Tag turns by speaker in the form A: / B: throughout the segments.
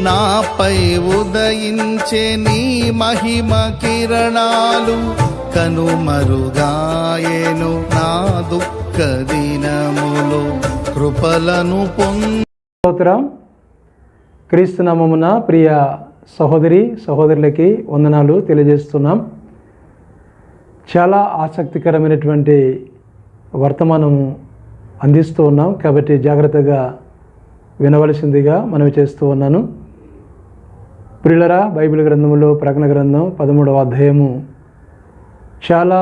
A: నాపై ఉదయించే నీ మహిమ కిరణాలు కనుమరుగాయేను నా దుఃఖ దినములు. కృపలను పొంద
B: క్రీస్తునామమున క్రీస్తు ప్రియ సహోదరి సహోదరులకి వందనాలు తెలియజేస్తున్నాం. చాలా ఆసక్తికరమైనటువంటి వర్తమానము అందిస్తూ ఉన్నాం. కాబట్టి జాగ్రత్తగా వినవలసిందిగా మనవి చేస్తూ ఉన్నాను. ప్రిలరా బైబిల్ గ్రంథంలో ప్రకటన గ్రంథం పదమూడవ అధ్యాయము. చాలా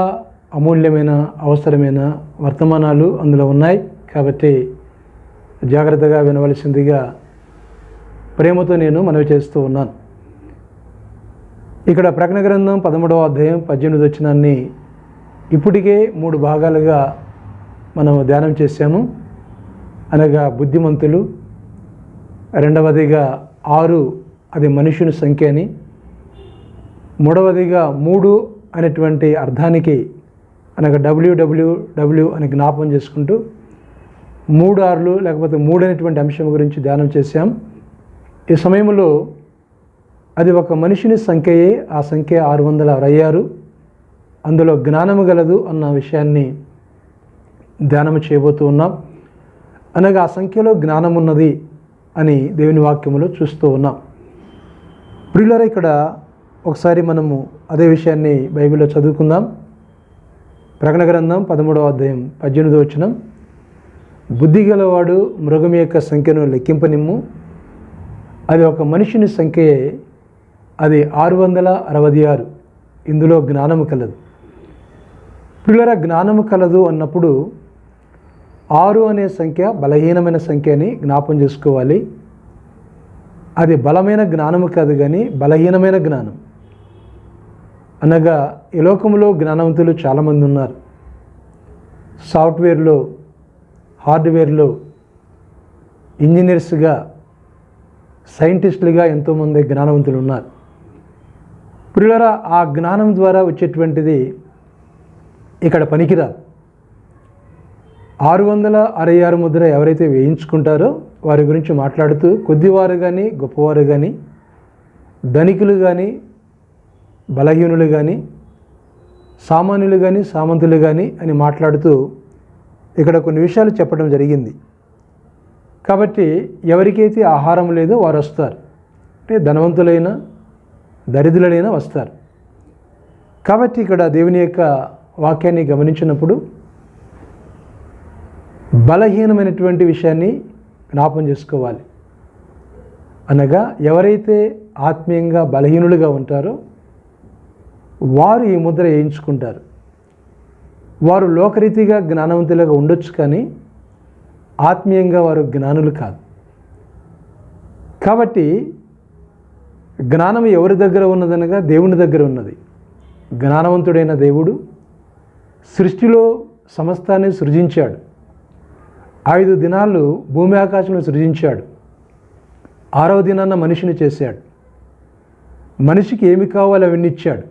B: అమూల్యమైన అవసరమైన వర్తమానాలు అందులో ఉన్నాయి. కాబట్టి జాగ్రత్తగా వినవలసిందిగా ప్రేమతో నేను మనవి చేస్తూ ఉన్నాను. ఇక్కడ ప్రకటన గ్రంథం పదమూడవ అధ్యాయం పద్దెనిమిది వచ్చినాన్ని ఇప్పటికే మూడు భాగాలుగా మనం ధ్యానం చేశాము. అనగా బుద్ధిమంతులు రెండవదిగా ఆరు అది మనుషుని సంఖ్య అని మూడవదిగా మూడు అనేటువంటి అర్థానికి అనగా డబ్ల్యూడబ్ల్యూడబ్ల్యూ అని జ్ఞాపం చేసుకుంటూ మూడు ఆరులు లేకపోతే మూడు అనేటువంటి అంశం గురించి ధ్యానం చేశాం. ఈ సమయంలో అది ఒక మనిషిని సంఖ్యయే ఆ సంఖ్య ఆరు వందల అరవై ఆరు. అందులో జ్ఞానము గలదు అన్న విషయాన్ని ధ్యానం చేయబోతూ ఉన్నాం. అనగా ఆ సంఖ్యలో జ్ఞానం ఉన్నది అని దేవుని వాక్యములో చూస్తూ ఉన్నాం. ప్రియులరా ఇక్కడ ఒకసారి మనము అదే విషయాన్ని బైబిల్లో చదువుకుందాం. ప్రకటన గ్రంథం పదమూడవ అధ్యాయం పద్దెనిమిది వచనం. బుద్ధి గలవాడు మృగం యొక్క సంఖ్యను లెక్కింపనిమ్ము. అది ఒక మనిషిని సంఖ్యయే అది ఆరు వందల అరవై ఆరు. ఇందులో జ్ఞానము కలదు. పిల్లల జ్ఞానము కలదు అన్నప్పుడు ఆరు అనే సంఖ్య బలహీనమైన సంఖ్య అని జ్ఞాపం చేసుకోవాలి. అది బలమైన జ్ఞానము కాదు కానీ బలహీనమైన జ్ఞానం. అనగా ఈ లోకంలో జ్ఞానవంతులు చాలామంది ఉన్నారు. సాఫ్ట్వేర్లో హార్డ్వేర్లో ఇంజనీర్స్గా సైంటిస్టులుగా ఎంతోమంది జ్ఞానవంతులు ఉన్నారు. ప్రియులరా ఆ జ్ఞానం ద్వారా వచ్చేటువంటిది ఇక్కడ పనికిరాదు. ఆరు వందల అరవై ఆరు ముద్ర ఎవరైతే వేయించుకుంటారో వారి గురించి మాట్లాడుతూ కొద్దివారు కానీ గొప్పవారు కానీ ధనికులు కానీ బలహీనులు కానీ సామాన్యులు కానీ సామంతులు కానీ అని మాట్లాడుతూ ఇక్కడ కొన్ని విషయాలు చెప్పడం జరిగింది. కాబట్టి ఎవరికైతే ఆహారం లేదో వారు వస్తారు. అంటే ధనవంతులైన దరిద్రులైనా వస్తారు. కాబట్టి ఇక్కడ దేవుని యొక్క వాక్యాన్ని గమనించినప్పుడు బలహీనమైనటువంటి విషయాన్ని జ్ఞాపం చేసుకోవాలి. అనగా ఎవరైతే ఆత్మీయంగా బలహీనులుగా ఉంటారో వారు ఈ ముద్ర వేయించుకుంటారు. వారు లోకరీతిగా జ్ఞానవంతులుగా ఉండొచ్చు కానీ ఆత్మీయంగా వారు జ్ఞానులు కాదు. కాబట్టి జ్ఞానం ఎవరి దగ్గర ఉన్నదనగా దేవుని దగ్గర ఉన్నది. జ్ఞానవంతుడైన దేవుడు సృష్టిలో సమస్తాన్ని సృజించాడు. ఐదు దినాలు భూమి ఆకాశంలో సృజించాడు. ఆరవ దినాన్న మనిషిని చేశాడు. మనిషికి ఏమి కావాలో అవన్నీ ఇచ్చాడు.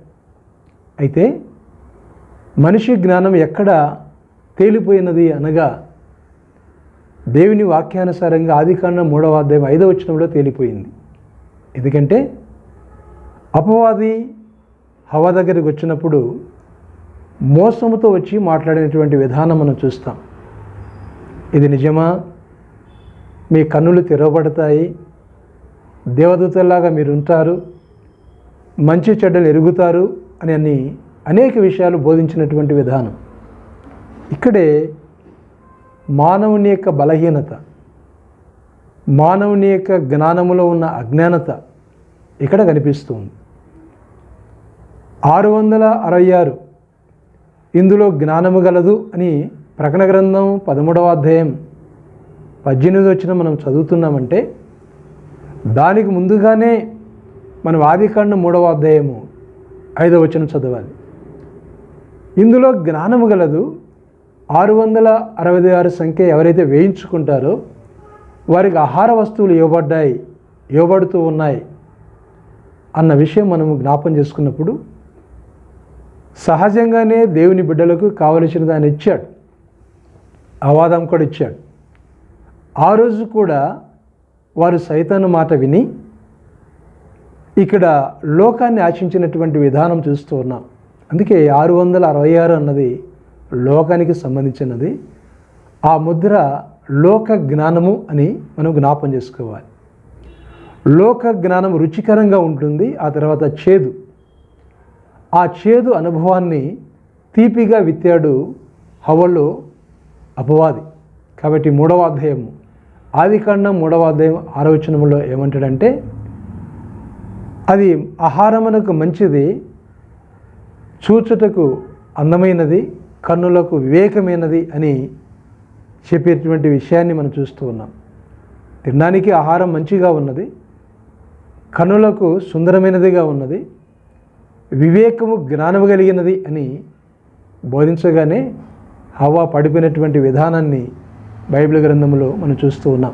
B: అయితే మనిషి జ్ఞానం ఎక్కడ తేలిపోయినది అనగా దేవుని వాక్యానుసారంగా ఆదికాండం మూడవ అధ్యాయం ఐదవ వచనంలో తేలిపోయింది. ఎందుకంటే అపవాది హవా దగ్గరికి వచ్చినప్పుడు మోసముతో వచ్చి మాట్లాడినటువంటి విధానం మనం చూస్తాం. ఇది నిజమా? మీ కన్నులు తెరవబడతాయి. దేవదూతల్లాగా మీరు ఉంటారు మంచి చెడ్డలు ఎరుగుతారు అని అన్ని అనేక విషయాలు బోధించినటువంటి విధానం. ఇక్కడే మానవుని యొక్క బలహీనత మానవుని యొక్క జ్ఞానములో ఉన్న అజ్ఞానత ఇక్కడ కనిపిస్తుంది. ఆరు వందల అరవై ఆరు. ఇందులో జ్ఞానము గలదు అని ప్రకటన గ్రంథం పదమూడవ అధ్యాయం పద్దెనిమిది వచ్చిన మనం చదువుతున్నామంటే దానికి ముందుగానే మనం ఆదికాండ మూడవ అధ్యాయము ఐదవ వచనం చదవాలి. ఇందులో జ్ఞానము గలదు ఆరు వందల అరవై ఆరు సంఖ్య ఎవరైతే వేయించుకుంటారో వారికి ఆహార వస్తువులు ఇవ్వబడ్డాయి ఇవ్వబడుతూ ఉన్నాయి అన్న విషయం మనము జ్ఞాపం చేసుకున్నప్పుడు సహజంగానే దేవుని బిడ్డలకు కావలసిన దాన్ని ఇచ్చాడు. అవాదం కూడా ఇచ్చాడు. ఆ రోజు కూడా వారు సైతాను మాట విని ఇక్కడ లోకాన్ని ఆశించినటువంటి విధానం చూస్తూ ఉన్నాం అందుకే ఆరు వందల అరవై ఆరు అన్నది లోకానికి సంబంధించినది. ఆ ముద్ర లోక జ్ఞానము అని మనం జ్ఞాపం చేసుకోవాలి. లోక జ్ఞానం రుచికరంగా ఉంటుంది ఆ తర్వాత చేదు. ఆ చేదు అనుభవాన్ని తీపిగా విత్తాడు హవల్లో అపవాది. కాబట్టి మూడవ అధ్యాయం ఆదికాండం మూడవ అధ్యాయం ఆలోచనలో ఏమంటాడంటే అది ఆహారమునకు మంచిది చూచుటకు అందమైనది కన్నులకు వివేకమైనది అని చెప్పేటువంటి విషయాన్ని మనం చూస్తూ ఉన్నాం. తినడానికి ఆహారం మంచిగా ఉన్నది కన్నులకు సుందరమైనదిగా ఉన్నది వివేకము జ్ఞానము కలిగినది అని బోధించగానే హవా పడిపోయినటువంటి విధానాన్ని బైబిల్ గ్రంథంలో మనం చూస్తూ ఉన్నాం.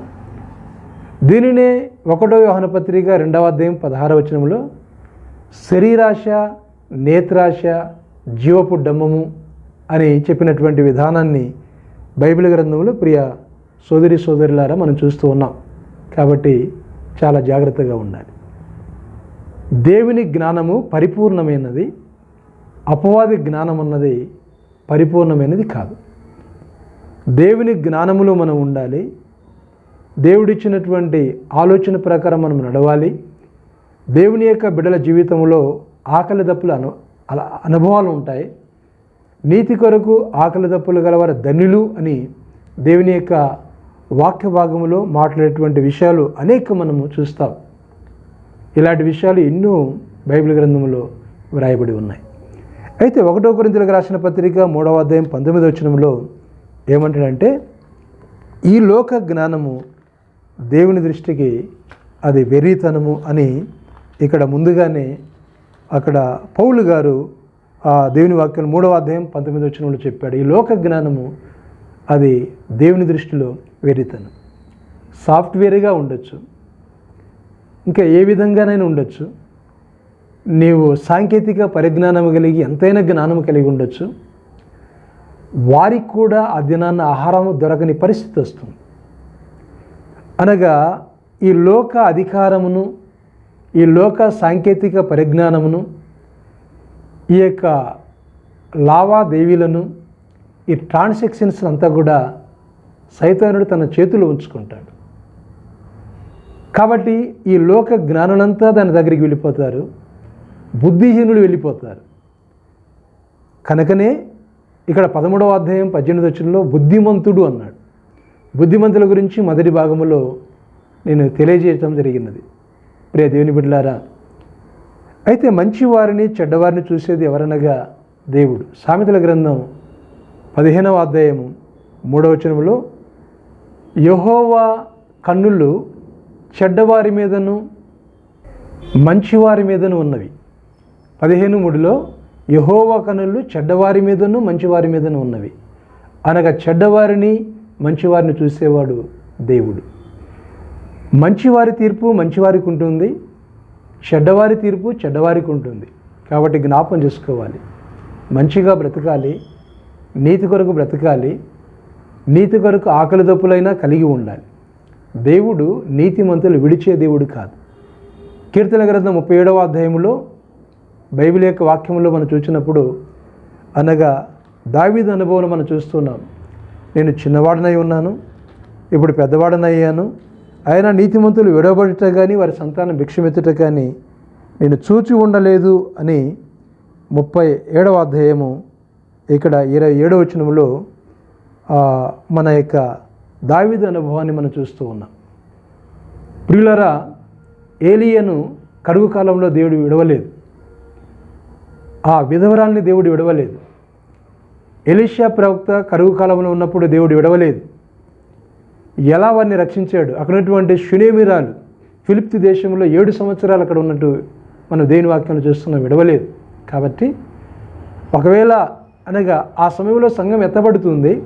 B: దీనినే ఒకటో యోహన పత్రిక రెండవ అధ్యాయం పదహార వచనంలో శరీరాశ నేత్రాశ జీవపు డమ్మము అని చెప్పినటువంటి విధానాన్ని బైబిల్ గ్రంథంలో ప్రియ సోదరి సోదరులారా మనం చూస్తూ ఉన్నాం. కాబట్టి చాలా జాగ్రత్తగా ఉండాలి. దేవుని జ్ఞానము పరిపూర్ణమైనది అపవాది జ్ఞానం అన్నది పరిపూర్ణమైనది కాదు. దేవుని జ్ఞానములో మనం ఉండాలి. దేవుడిచ్చినటువంటి ఆలోచన ప్రకారం మనం నడవాలి. దేవుని యొక్క బిడ్డల జీవితంలో ఆకలి దప్పులు అను అనుభవాలు ఉంటాయి. నీతి కొరకు ఆకలి దప్పులు గలవారు ధన్యులు అని దేవుని యొక్క వాక్య భాగంలో మాట్లాడేటువంటి విషయాలు అనేక మనము చూస్తాం. ఇలాంటి విషయాలు ఎన్నో బైబిల్ గ్రంథంలో వ్రాయబడి ఉన్నాయి. అయితే ఒకటో కొరింతలకు రాసిన పత్రిక మూడవ అధ్యాయం పంతొమ్మిది వచ్చినంలో ఏమంటాడంటే ఈ లోక జ్ఞానము దేవుని దృష్టికి అది వెర్రితనము అని ఇక్కడ ముందుగానే అక్కడ పౌలు గారు ఆ దేవుని వాక్యం మూడవ అధ్యాయం పంతొమ్మిది వచ్చినంలో చెప్పాడు. ఈ లోక జ్ఞానము అది దేవుని దృష్టిలో వెర్రితనం. సాఫ్ట్వేర్గా ఉండొచ్చు. ఇంకా ఏ విధంగానైనా ఉండొచ్చు. నీవు సాంకేతిక పరిజ్ఞానం కలిగి ఎంతైనా జ్ఞానం కలిగి ఉండొచ్చు. వారికి కూడా ఆ దినాన్న ఆహారం దొరకని పరిస్థితి వస్తుంది. అనగా ఈ లోక అధికారమును ఈ లోక సాంకేతిక పరిజ్ఞానమును ఈ యొక్క లావాదేవీలను ఈ ట్రాన్సాక్షన్స్ అంతా కూడా సైతానుడు తన చేతిలో ఉంచుకుంటాడు. కాబట్టి ఈ లోక జ్ఞానులంతా దాని దగ్గరికి వెళ్ళిపోతారు. బుద్ధిహీనులు వెళ్ళిపోతారు. కనుకనే ఇక్కడ పదమూడవ అధ్యాయం పద్దెనిమిది వచ్చినలో బుద్ధిమంతుడు అన్నాడు. బుద్ధిమంతుల గురించి మొదటి భాగంలో నేను తెలియజేయటం జరిగినది. ప్రియ దేవుని బిడ్డలారా అయితే మంచివారిని చెడ్డవారిని చూసేది ఎవరనగా దేవుడు. సామెతల గ్రంథం పదిహేనవ అధ్యాయము మూడవచనంలో యహోవా కన్నులు చెడ్డవారి మీదను మంచివారి మీదను ఉన్నవి. పదిహేను మూడులో యహోవా కనులు చెడ్డవారి మీదను మంచివారి మీదను ఉన్నవి. అనగా చెడ్డవారిని మంచివారిని చూసేవాడు దేవుడు. మంచివారి తీర్పు మంచివారికి ఉంటుంది చెడ్డవారి తీర్పు చెడ్డవారికి ఉంటుంది. కాబట్టి జ్ఞాపం చేసుకోవాలి. మంచిగా బ్రతకాలి నీతి కొరకు బ్రతకాలి నీతి కొరకు ఆకలి దప్పులైనా కలిగి ఉండాలి. దేవుడు నీతిమంతులు విడిచే దేవుడు కాదు. కీర్తన గ్రంథం ముప్పై ఏడవ అధ్యాయంలో బైబిల్ యొక్క వాక్యంలో మనం చూసినప్పుడు అనగా దావిద అనుభవం మనం చూస్తున్నాం నేను చిన్నవాడనై ఉన్నాను ఇప్పుడు పెద్దవాడనయ్యాను ఆయన నీతిమంతులు విడవబడుట కానీ వారి సంతానం భిక్షమెత్తట కానీ నేను చూచి ఉండలేదు అని ముప్పై ఏడవ అధ్యాయము ఇక్కడ ఇరవై ఏడవ వచనంలో మన యొక్క దావిద అనుభవాన్ని మనం చూస్తూ ఉన్నాం. ప్రియులరా ఏలియను కరువు కాలంలో దేవుడు విడవలేదు. ఆ విధవరాల్ని దేవుడు విడవలేదు. ఎలిషియా ప్రవక్త కరువు కాలంలో ఉన్నప్పుడు దేవుడు విడవలేదు. ఎలా వారిని రక్షించాడు? అక్కడున్నటువంటి షునేమిరాలు ఫిలిప్తి దేశంలో ఏడు సంవత్సరాలు అక్కడ ఉన్నట్టు మనం దేని వాక్యాలు చూస్తున్నాం విడవలేదు. కాబట్టి ఒకవేళ అనగా ఆ సమయంలో సంఘం ఎత్తబడుతుంది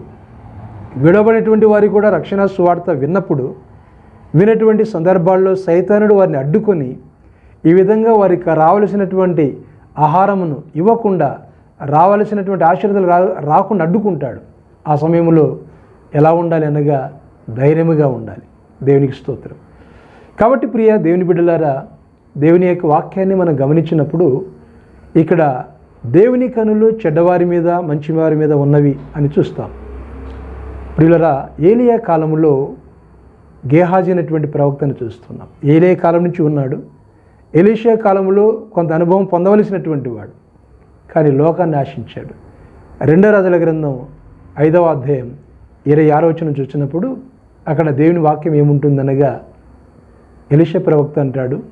B: విడవబడినటువంటి వారి కూడా రక్షణ సువార్త విన్నప్పుడు వినటువంటి సందర్భాల్లో సైతానుడు వారిని అడ్డుకొని ఈ విధంగా వారికి రావలసినటువంటి ఆహారమును ఇవ్వకుండా రావలసినటువంటి ఆశీర్వాదాలు రా రాకుండా అడ్డుకుంటాడు. ఆ సమయంలో ఎలా ఉండాలి అనగా ధైర్యముగా ఉండాలి. దేవునికి స్తోత్రం. కాబట్టి ప్రియ దేవుని బిడ్డలారా దేవుని యొక్క వాక్యాన్ని మనం గమనించినప్పుడు ఇక్కడ దేవుని కనులు చెడ్డవారి మీద మంచివారి మీద ఉన్నవి అని చూస్తాం. ప్రియులరా ఏలియా కాలంలో గేహాజీ అనేటువంటి ప్రవక్తను చూస్తున్నాం. ఏలియా కాలం నుంచి ఉన్నాడు. ఎలీషియా కాలంలో కొంత అనుభవం పొందవలసినటువంటి వాడు. కానీ లోకాన్ని ఆశించాడు. రెండో రాజుల గ్రంథం ఐదవ అధ్యాయం ఇరవై ఆరో చూసినప్పుడు అక్కడ దేవుని వాక్యం ఏముంటుందనగా ఎలిష ప్రవక్త అంటాడు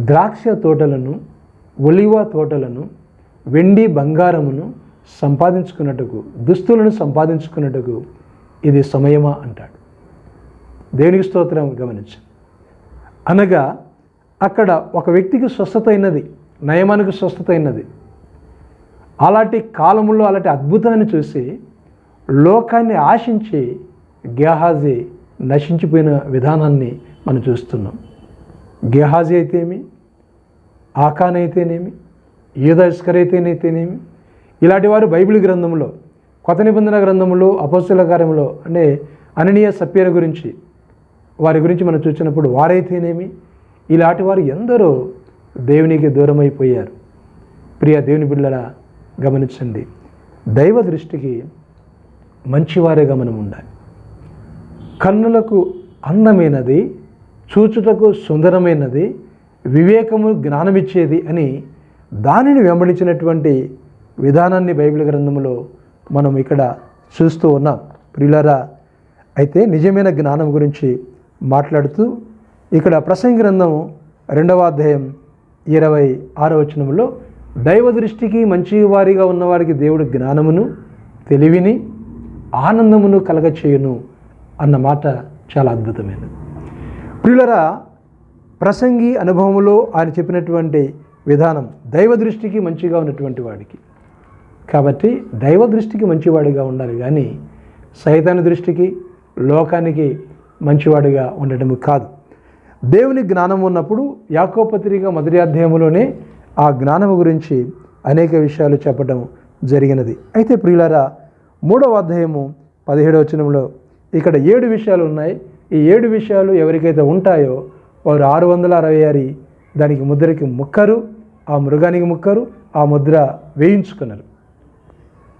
B: ద్రాక్ష తోటలను ఒలివ తోటలను వెండి బంగారమును సంపాదించుకున్నట్టుకు దుస్తులను సంపాదించుకున్నట్టుకు ఇది సమయమా? అంటాడు. దేవునికి స్తోత్రం గమనించు. అనగా అక్కడ ఒక వ్యక్తికి స్వస్థత అయినది నయమానికి స్వస్థత అయినది. అలాంటి కాలంలో అలాంటి అద్భుతాన్ని చూసి లోకాన్ని ఆశించి గేహాజీ నశించిపోయిన విధానాన్ని మనం చూస్తున్నాం. గేహాజీ అయితేమి ఆకాన్ అయితేనేమి? యూదస్కర్ అయితేనైతేనేమి ఇలాంటి వారు బైబిల్ గ్రంథంలో కొత్త నిబంధన గ్రంథంలో అపస్సుల కార్యంలో అంటే అననీయ సప్యర గురించి వారి గురించి మనం చూసినప్పుడు వారైతేనేమి? ఇలాంటి వారు ఎందరో దేవునికి దూరమైపోయారు. ప్రియ దేవుని బిడ్డల గమనించండి. దైవ దృష్టికి మంచివారేగా మనం ఉండాలి. కన్నులకు అందమైనది చూచుటకు సుందరమైనది వివేకము జ్ఞానమిచ్చేది అని దానిని వెంబడించినటువంటి విధానాన్ని బైబిల్ గ్రంథంలో మనం ఇక్కడ చూస్తూ ఉన్నాం. ప్రియులరా అయితే నిజమైన జ్ఞానం గురించి మాట్లాడుతూ ఇక్కడ ప్రసంగ గ్రంథం రెండవ అధ్యాయం ఇరవై ఆరో వచనంలో దైవ దృష్టికి మంచి వారిగా ఉన్నవారికి దేవుడు జ్ఞానమును తెలివిని ఆనందమును కలగచేయును అన్న మాట చాలా అద్భుతమైనది. ప్రియులరా ప్రసంగి అనుభవములో ఆయన చెప్పినటువంటి విధానం దైవ దృష్టికి మంచిగా ఉన్నటువంటి వాడికి. కాబట్టి దైవ దృష్టికి మంచివాడిగా ఉండాలి కానీ సైతాన దృష్టికి లోకానికి మంచివాడిగా ఉండటం కాదు. దేవుని జ్ఞానం ఉన్నప్పుడు యాకోపత్రిక మొదటి అధ్యాయంలోనే ఆ జ్ఞానము గురించి అనేక విషయాలు చెప్పడం జరిగినది. అయితే ప్రియులారా మూడవ అధ్యాయము పదిహేడవ వచనంలో ఇక్కడ ఏడు విషయాలు ఉన్నాయి. ఈ ఏడు విషయాలు ఎవరికైతే ఉంటాయో వారు ఆరు వందల అరవై ఆరు దానికి ముద్రకి ముక్కరు ఆ మృగానికి ముక్కరు ఆ ముద్ర వేయించుకున్నారు.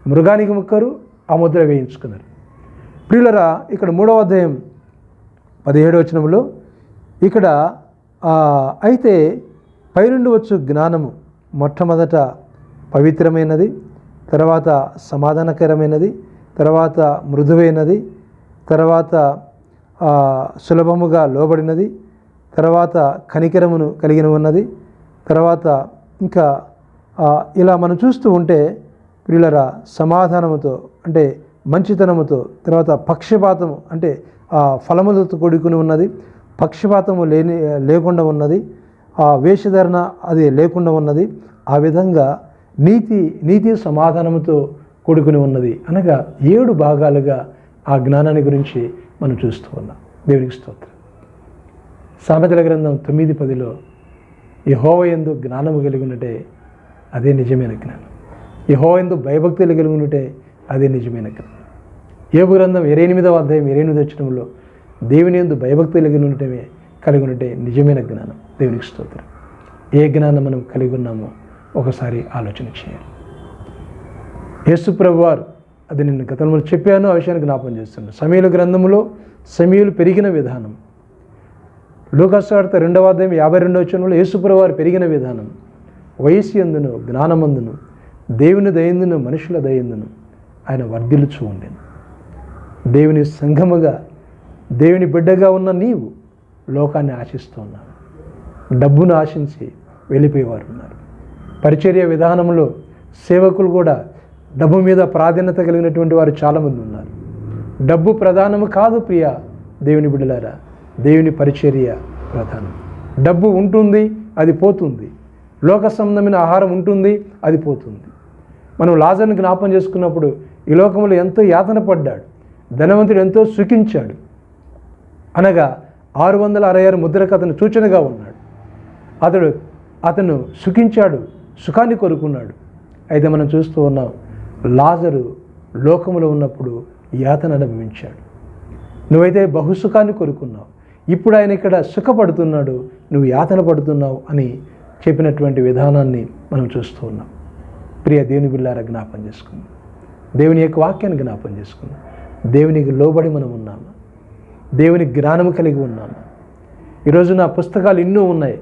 B: మృగానికి ముక్కరు ఆ ముద్ర వేయించుకున్నారు. ప్రియులరా ఇక్కడ మూడవ అధ్యాయం పదిహేడు వచనంలో ఇక్కడ అయితే పైనుండి వచ్చు జ్ఞానము మొట్టమొదట పవిత్రమైనది తర్వాత సమాధానకరమైనది తర్వాత మృదువైనది తర్వాత సులభముగా లోబడినది తర్వాత కనికరమును కలిగిన ఉన్నది తర్వాత ఇంకా ఇలా మనం చూస్తూ ఉంటే వీళ్ళరా సమాధానముతో అంటే మంచితనముతో తర్వాత పక్షపాతము అంటే ఆ ఫలములతో కూడుకుని ఉన్నది పక్షపాతము లేని లేకుండా ఉన్నది. ఆ వేషధరణ అది లేకుండా ఉన్నది. ఆ విధంగా నీతి నీతి సమాధానముతో కూడుకుని ఉన్నది. అనగా ఏడు భాగాలుగా ఆ జ్ఞానాన్ని గురించి మనం చూస్తూ ఉన్నాం. దేవునికి స్తోత్రం. సామెతల గ్రంథం తొమ్మిది పదిలో యహోవయందు జ్ఞానము కలిగి అదే నిజమైన జ్ఞానం. యహోవయందు భయభక్తులు కలిగి అదే నిజమైన జ్ఞానం. ఏ గ్రంథం ఇరవై ఎనిమిదవ అధ్యాయం ఇరవై ఎనిమిది వచ్చినంలో దేవుని ఎందు భయభక్తులు కలిగి ఉండటమే కలిగి ఉండటే నిజమైన జ్ఞానం. దేవునికి స్తోత్రం. ఏ జ్ఞానం మనం కలిగి ఉన్నామో ఒకసారి ఆలోచన చేయాలి యేసుప్రభు వారు అది నేను గతంలో చెప్పాను ఆ విషయాన్ని జ్ఞాపం చేస్తున్నాను. సమీల గ్రంథంలో సమీయులు పెరిగిన విధానం. లోకాసార్త రెండవ అధ్యాయం యాభై రెండవ వచనంలో యేసుప్రభు వారు పెరిగిన విధానం. వయసు ఎందును జ్ఞానమందును దేవుని దయందును మనుషుల దయందును ఆయన వర్ధిల్లుచూ ఉండేను దేవుని సంఘముగా దేవుని బిడ్డగా ఉన్న నీవు లోకాన్ని ఆశిస్తున్నావు. డబ్బును ఆశించి వెళ్ళిపోయేవారు ఉన్నారు పరిచర్య విధానంలో సేవకులు కూడా డబ్బు మీద ప్రాధాన్యత కలిగినటువంటి వారు చాలామంది ఉన్నారు. డబ్బు ప్రధానము కాదు ప్రియ దేవుని బిడ్డలారా దేవుని పరిచర్య ప్రధానం. డబ్బు ఉంటుంది అది పోతుంది. లోక సంబంధమైన ఆహారం ఉంటుంది అది పోతుంది. మనం లాజర్ని జ్ఞాపం చేసుకున్నప్పుడు ఈ లోకంలో ఎంతో యాతన పడ్డాడు. ధనవంతుడు ఎంతో సుఖించాడు. అనగా ఆరు వందల అరవై ఆరు ముద్రకు అతను సూచనగా ఉన్నాడు. అతడు అతను సుఖించాడు సుఖాన్ని కోరుకున్నాడు. అయితే మనం చూస్తూ ఉన్నాం లాజరు లోకములో ఉన్నప్పుడు యాతన అనుభవించాడు. నువ్వైతే బహుసుఖాన్ని కోరుకున్నావు. ఇప్పుడు ఆయన ఇక్కడ సుఖపడుతున్నాడు నువ్వు యాతన పడుతున్నావు అని చెప్పినటువంటి విధానాన్ని మనం చూస్తూ ఉన్నాం. ప్రియ దేవుని బిళ్ళారా జ్ఞాపం చేసుకుందాం. దేవుని యొక్క వాక్యాన్ని జ్ఞాపం చేసుకుందాం. దేవునికి లోబడి మనం ఉన్నాం. దేవుని జ్ఞానము కలిగి ఉన్నాను ఈరోజు నా పుస్తకాలు ఎన్నో ఉన్నాయి.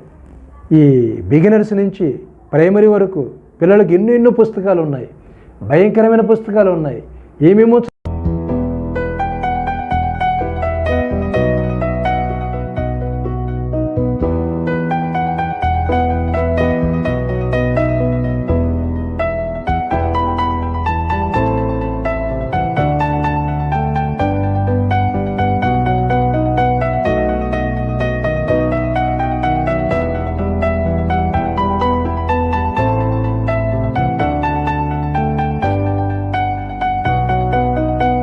B: ఈ బిగినర్స్ నుంచి ప్రైమరీ వరకు పిల్లలకు ఎన్నో ఎన్నో పుస్తకాలు ఉన్నాయి. భయంకరమైన పుస్తకాలు ఉన్నాయి. ఏమేమో